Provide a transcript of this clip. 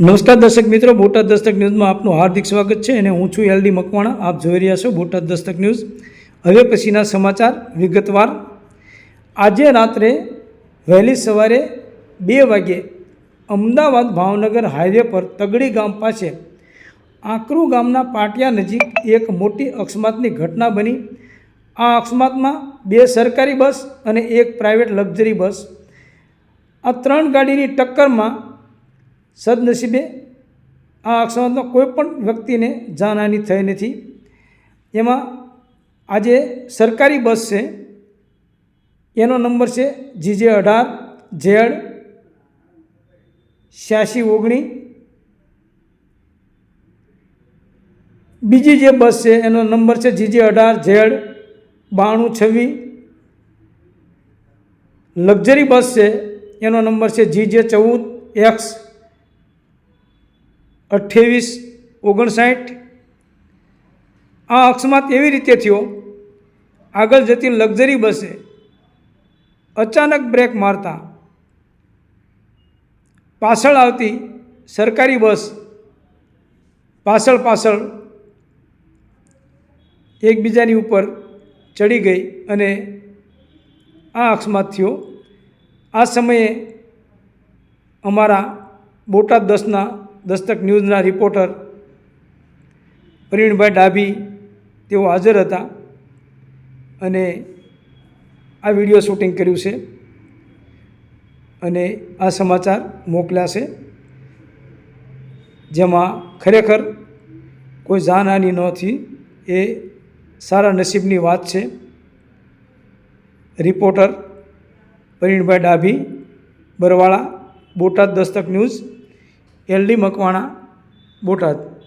નમસ્કાર દર્શક મિત્રો, બોટાદ દસ્તક ન્યૂઝમાં આપનું હાર્દિક સ્વાગત છે અને હું છું એલડી મકવાણા. આપ જોઈ રહ્યા છો બોટાદ દસ્તક ન્યૂઝ. હવે પછીના સમાચાર વિગતવાર. આજે રાત્રે વહેલી સવારે બે વાગ્યે અમદાવાદ ભાવનગર હાઈવે પર તગડી ગામ પાસે આંકરુ ગામના પાટિયા નજીક એક મોટી અકસ્માતની ઘટના બની. આ અકસ્માતમાં બે સરકારી બસ અને એક પ્રાઇવેટ લક્ઝરી બસ. આ ત્રણ ગાડીની ટક્કરમાં સદનસીબે આ અકસ્માતમાં કોઈ પણ વ્યક્તિને જાનહાની થઈ નથી. એમાં આજે સરકારી બસ છે. એનો નંબર છે જીજે અઢાર ઝેડ છ્યાસી ઓગણી. બીજી જે બસ છે એનો નંબર છે જીજે અઢાર ઝેડ બાણું છવ્વીસ લક્ઝરી બસ છે. એનો નંબર છે જીજે ચૌદ, એક્સ. અઠ્ઠાવીસ ઓગણસાઠ. આ અકસ્માત એવી રીતે થયો, આગળ જતી લક્ઝરી બસે અચાનક બ્રેક મારતા. પાછળ આવતી સરકારી બસ પાછળ પાછળ એકબીજાની ઉપર ચડી ગઈ અને આ અકસ્માત થયો. આ સમયે અમારા બોટાદ દસના દસ્તક ન્યૂઝના રિપોર્ટર પ્રવીણભાઈ ડાભી તેઓ હાજર હતા અને આ વીડિયો શૂટિંગ કર્યું છે અને આ સમાચાર મોકલ્યા છે. જેમાં ખરેખર કોઈ જાનહાની નહોતી, એ સારા નસીબની વાત છે. Reporter Pravinbhai Dabhi Barwala Botad Dastak news LD Makwana Botad.